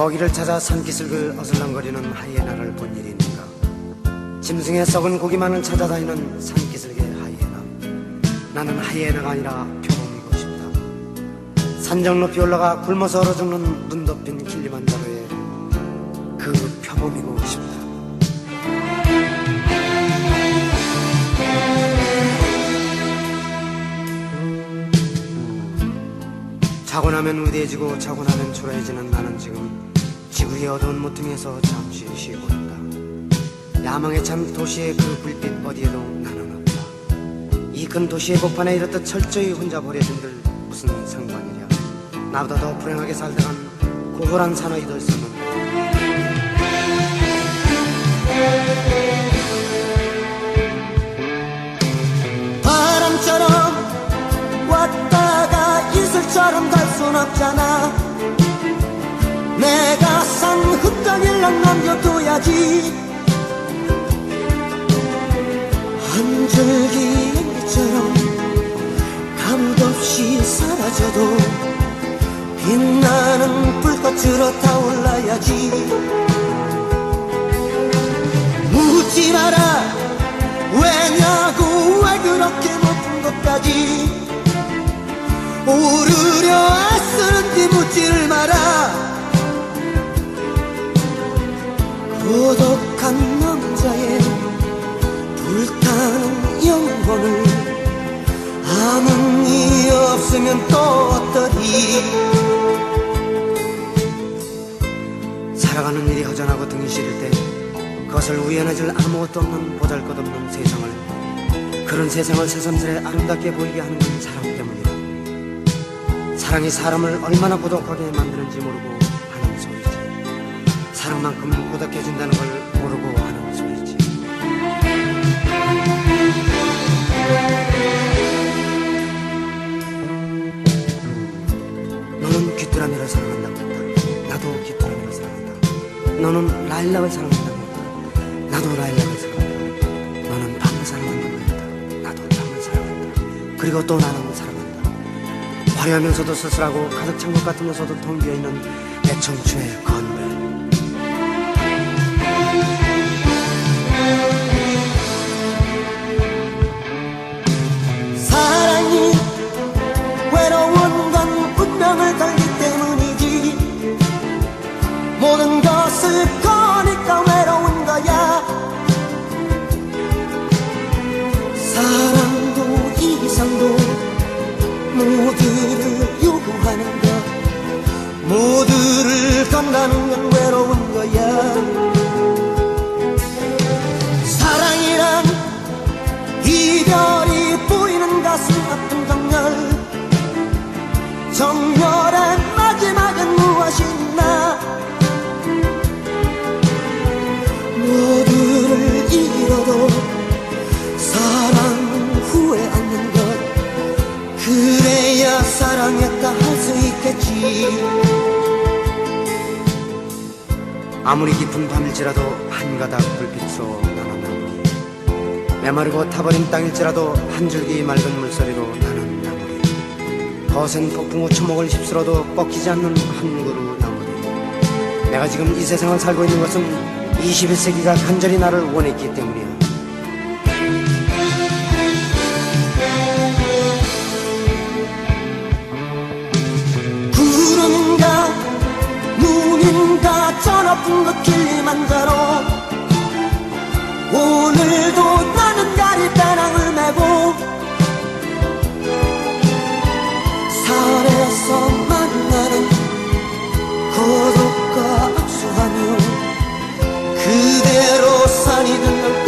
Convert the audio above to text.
먹이를 찾아 산기슭을 어슬렁거리는 하이에나를 본 일이 있는가? 짐승의 썩은 고기만을 찾아다니는 산기슭의 하이에나. 나는 하이에나가 아니라 표범이고 싶다. 산정 높이 올라가 굶어서 얼어 죽는 눈 덮인 길리만자로의 그 표범이고 싶다. 자고 나면 위대해지고 자고 나면 초라해지는 나는 지금 지구의 어두운 모퉁이에서 잠시 쉬고 있다. 야망에 찬 도시의 그 불빛 어디에도 나는 없다. 이 큰 도시의 복판에 이렇듯 철저히 혼자 버려진들 무슨 상관이랴. 나보다 더 불행하게 살다간 고골한 사나이도 있었는데 바람처럼 왔다가 이슬처럼 갈 순 없잖아 내가 산 흙덩이를 남겨둬야지. 한 줄기 연기처럼 감도 없이 사라져도 빛나는 불꽃으로 타올라야지. 묻지 마라. 왜냐고 왜 그렇게 높은 곳까지? 오르려 애쓰는지 묻지를 마라 고독한 남자의 불타는 영혼을 아무 이 없으면 또 어떠리? 살아가는 일이 허전하고 등이 시릴 때 그것을 우연해질 아무것도 없는 보잘것없는 세상을 그런 세상을 새삼스레 아름답게 보이게 하는 건 사랑 때문이다. 사랑이 사람을 얼마나 고독하게 만드는지 모르고 사랑만큼 고독해진다는 걸 모르고 하는 소리지. 너는 귀뚜라미를 사랑한다고 했다. 나도 귀뚜라미를 사랑한다. 너는 라일락을 사랑한다고 했다. 나도 라일락을 사랑한다. 너는 밤을 사랑한다고 했다. 나도 밤을 사랑한다. 그리고 또 나는 사랑한다. 화려하면서도 쓸쓸하고 가득 찬 것 같으면서도 텅 비어있는 내 청춘의 건물 사랑이 외로운 건 운명을 걸기 때문이지. 모든 것을 거니까 외로운 거야. 사랑도 이상도 모두를 요구하는 것. 모두를 간다는 건 외로운 거야 사랑했다 할 수 있겠지. 아무리 깊은 밤일지라도 한 가닥 불빛으로 나는 나무리 메마르고 타버린 땅일지라도 한 줄기 맑은 물소리로 나는 나무리 거센 폭풍 후 추목을 휩쓸어도 꺾이지 않는 한 그루 나무리 내가 지금 이 세상을 살고 있는 것은 21세기가 간절히 나를 원했기 때문이야 높은 것 길리만자로 오늘도 나는 가리 배낭을 메고 산에서 만나는 고독과 악수하며 그대로 산이 든